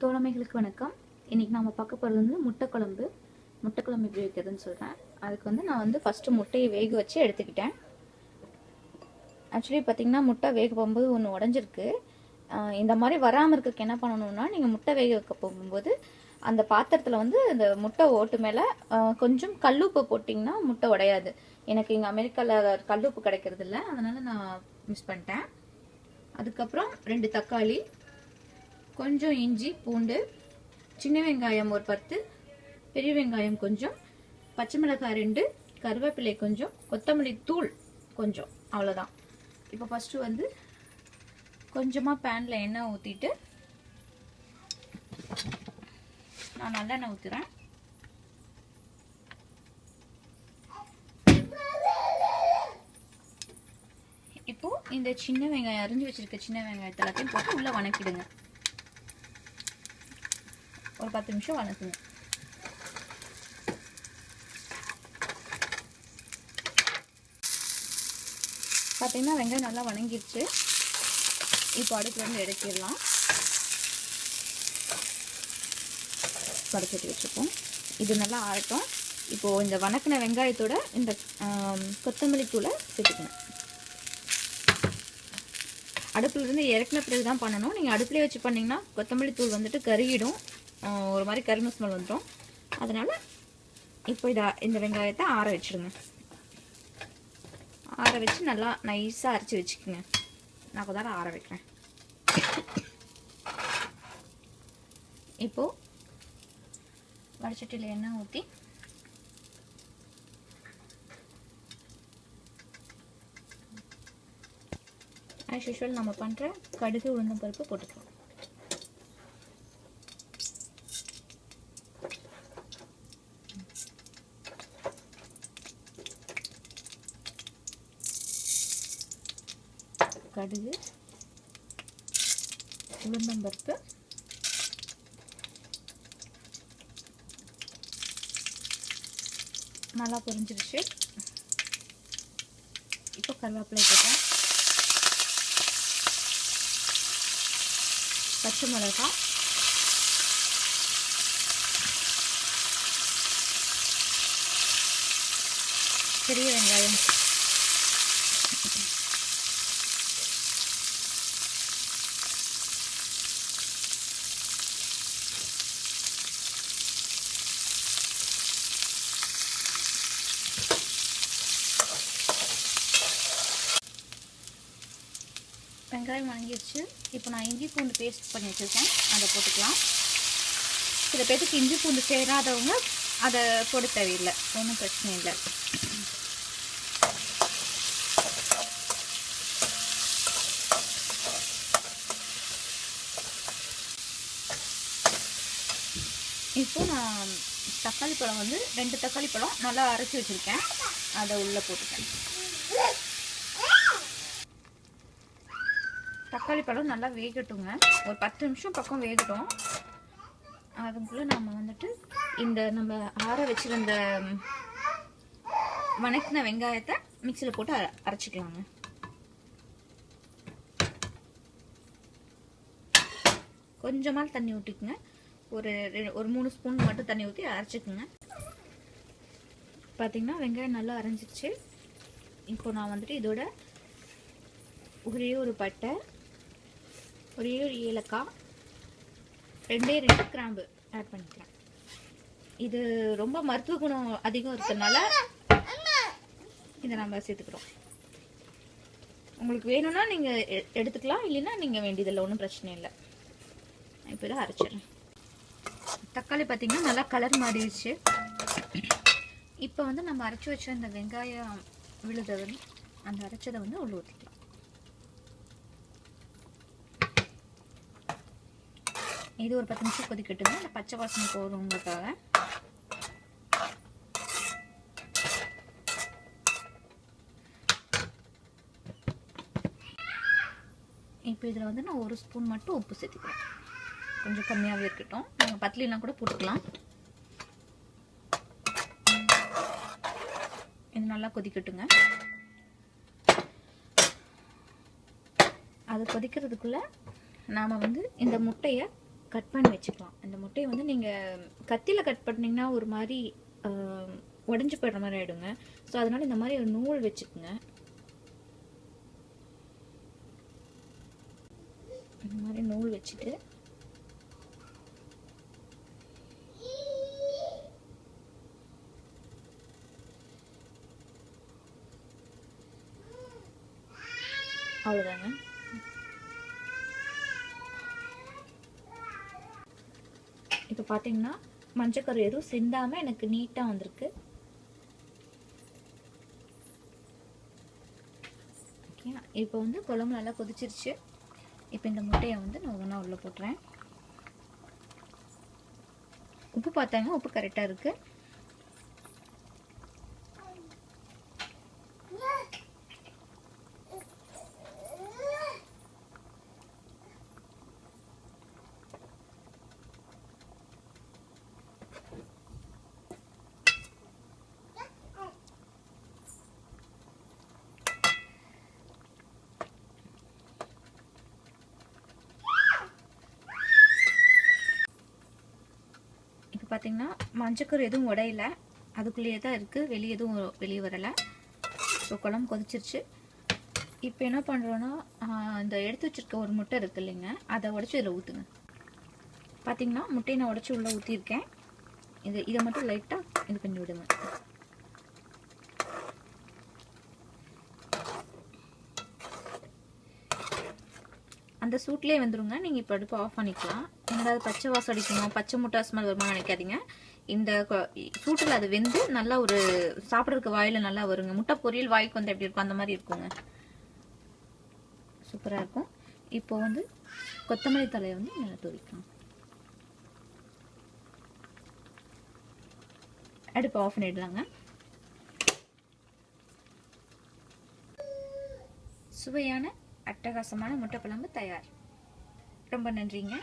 தோழமைகளுக்கு வணக்கம். இன்றைக்கி நாம் பார்க்க போகிறது வந்து முட்டை குழம்பு முட்டை குழம்பு எப்படி வைக்கிறதுன்னு சொல்கிறேன் அதுக்கு வந்து நான் வந்து ஃபஸ்ட்டு முட்டையை வேக வச்சு எடுத்துக்கிட்டேன். ஆக்சுவலி பார்த்திங்கன்னா முட்டை வேக போகும்போது ஒன்று உடஞ்சிருக்கு. இந்த மாதிரி வராமல் இருக்கிறதுக்கு என்ன பண்ணணும்னா நீங்கள் முட்டை வேக வைக்க போகும்போது அந்த பாத்திரத்தில் வந்து இந்த முட்டை ஓட்டு மேலே கொஞ்சம் கல்லுப்பு போட்டிங்கன்னா முட்டை உடையாது. எனக்கு இங்கே அமெரிக்காவில் கல்லுப்பு கிடைக்கிறது இல்லை அதனால் நான் மிஸ் பண்ணிட்டேன். அதுக்கப்புறம் ரெண்டு தக்காளி கொஞ்சம் இஞ்சி பூண்டு சின்ன வெங்காயம் ஒரு பத்து பெரிய வெங்காயம் கொஞ்சம் பச்சை மிளகாய் ரெண்டு கருவேப்பிலை கொஞ்சம் கொத்தமல்லி தூள் கொஞ்சம் அவ்வளோதான் இப்போ ஃபஸ்ட்டு வந்து கொஞ்சமாக பேனில் எண்ணெய் ஊற்றிட்டு நான் நல்லெண்ணெய் ஊற்றுறேன் இப்போது இந்த சின்ன வெங்காயம் அரிஞ்சு வச்சுருக்க சின்ன வெங்காயத்தை எல்லாத்தையும் போட்டு உள்ளே வணக்கிடுங்க. ஒரு பத்து நிமிஷம் வணக்குங்க. பார்த்தீங்கன்னா வெங்காயம் நல்லா வணங்கிருச்சு. இப்போ அடுப்புல இருந்து எடுத்துடலாம் படுக்கட்டி வச்சுப்போம் இது நல்லா ஆறட்டும். இப்போது இந்த வணக்கின வெங்காயத்தோட இந்த கொத்தமல்லி தூளை சேர்த்துக்கணும். அடுப்புல இறக்குன பிறகு தான் பண்ணணும். நீங்கள் அடுப்புலேயே வச்சு பண்ணிங்கன்னா கொத்தமல்லி தூள் வந்துட்டு கருகிடும். ஒரு மாதிரி கரும்பு ஸ்மெல் வந்துடும் அதனால் இப்போ இதை இந்த வெங்காயத்தை ஆற வச்சிடுங்க ஆற வச்சு நல்லா நைஸாக அரைச்சி வச்சுக்கோங்க. நான் கொஞ்ச ஆற வைக்கிறேன். இப்போது வடச்சட்டியில் எண்ணெய் ஊற்றி ஆஸ் யூஷுவல் நம்ம பண்ணுற கடுகு உளுந்தம் பருப்பு போட்டுக்கலாம். கடுகு உளுந்தம்பருப்பு நல்லா பொரிஞ்சிருச்சு. இப்போ கருவேப்பிலை போட்டேன் பச்சை மிளகா பெரிய வெங்காயம். வெங்காயம் வணங்கிடுச்சு இப்போ நான் இஞ்சி பூண்டு பேஸ்ட் பண்ணி வச்சுருக்கேன். அதை போட்டுக்கலாம். சில பேர்த்துக்கு இஞ்சி பூண்டு சேராதவங்க அதை போட தேவையில்லை. ஒன்றும் பிரச்சனை இல்லை. இப்போ நான் தக்காளி பழம் வந்து ரெண்டு தக்காளி பழம் நல்லா அரைச்சி வச்சுருக்கேன். அதை உள்ளே போட்டுக்கேன் தக்காளி பழம் நல்லா வேகட்டுங்க. ஒரு பத்து நிமிஷம் பக்கம் வேகட்டும். அதுக்குள்ளே நம்ம வந்துட்டு இந்த நம்ம ஆற வச்சிருந்த வணக்கின வெங்காயத்தை மிக்சியில் போட்டு அரைச்சிக்கலாங்க. கொஞ்சமாக தண்ணி ஊற்றிக்குங்க ஒரு ஒரு மூணு ஸ்பூன் மட்டும் தண்ணி ஊற்றி அரைச்சிக்குங்க. பார்த்தீங்கன்னா வெங்காயம் நல்லா அரைஞ்சிருச்சு. இப்போ நான் வந்துட்டு இதோட ஒரே ஒரு பட்டை ஒரே ஒரு ஏலக்காய். ரெண்டே ரெண்டு கிராம்பு ஆட் பண்ணிக்கிறேன் இது ரொம்ப மருத்துவ குணம் அதிகம் இருக்கிறதுனால இதை நம்ம சேர்த்துக்கிறோம். உங்களுக்கு வேணும்னா நீங்கள் எடுத்துக்கலாம். இல்லைன்னா நீங்கள் வேண்டியதில்லை. ஒன்றும் பிரச்சனை இல்லை. இப்போ இதை அரைச்சிடுறேன். தக்காளி பார்த்தீங்கன்னா நல்லா கலர் மாறிடுச்சு. இப்போ வந்து நம்ம அரைச்சி வச்ச அந்த வெங்காயம் விழுதை வந்து அந்த அரைச்சதை வந்து உள்ள ஊற்றிக்கலாம் இது ஒரு பத்து நிமிஷம் கொதிக்கட்டுங்க. இந்த பச்சை வாசனை போகிறவங்களுக்காக இப்போ இதில் வந்து நான் ஒரு ஸ்பூன் மட்டும் உப்பு சேர்த்துக்கிறேன். கொஞ்சம் கம்மியாகவே இருக்கட்டும். நீங்கள் பத்தலினா கூட போட்டுக்கலாம். இது நல்லா கொதிக்கட்டுங்க. அது கொதிக்கிறதுக்குள்ளே நாம் வந்து இந்த முட்டையை கட் பண்ணி வச்சுக்கலாம். அந்த முட்டையை வந்து நீங்கள் கத்தியில் கட் பண்ணிங்கன்னா ஒரு மாதிரி உடஞ்சி போடுற மாதிரி ஆகிடுங்க ஸோ அதனால் இந்த மாதிரி ஒரு நூல் வச்சுக்கோங்க. இந்த மாதிரி நூல் வச்சுட்டு. அவ்வளோதாங்க இப்போ பார்த்தீங்கன்னா மஞ்சக்கரு எதுவும் சிந்தாமல் எனக்கு நீட்டாக வந்திருக்கு. ஓகே இப்போ வந்து குழம்பு நல்லா கொதிச்சிருச்சு. இப்போ இந்த முட்டையை வந்து நான் ஒன்றா உள்ளே போட்டுறேன். உப்பு பார்த்தாங்க உப்பு கரெக்டாக இருக்குது பார்த்தீங்கன்னா மஞ்சக்கரு எதுவும் உடையல. அதுக்குள்ளேயே தான் இருக்குது வெளியே எதுவும் வெளியே வரலை. ஸோ குழம்பு கொதிச்சிருச்சு. இப்போ என்ன பண்ணுறோன்னா இந்த எடுத்து வச்சிருக்க ஒரு முட்டை இருக்குது இல்லைங்க அதை உடச்சி இதில் ஊற்றுங்க பார்த்தீங்கன்னா முட்டையை நான் உடச்சி உள்ளே ஊற்றிருக்கேன் இது இதை மட்டும் லைட்டாக இது பண்ணி விடுங்க. அந்த சூட்லேயே வந்துடுங்க நீங்கள் இப்போ அடுப்பு ஆஃப் பண்ணிக்கலாம். என்னடாது பச்சை வாசம் அடிக்கணும். பச்சை முட்டா ஸ்மெல் வருமா நினைக்காதீங்க. இந்த சூட்டில் அது வெந்து நல்லா ஒரு சாப்பிட்றதுக்கு வாயில் நல்லா வருங்க. முட்டை பொரியல் வாய்க்கு வந்து எப்படி இருக்கும் அந்த மாதிரி இருக்குங்க. சூப்பராக இருக்கும். இப்போ வந்து கொத்தமல்லி தலையை வந்து நல்லா துவைக்கலாம். அடுப்பு ஆஃப் பண்ணிடலாங்க. சுவையான அட்டகாசமான முட்டை குழம்பு தயார். ரொம்ப நன்றிங்க.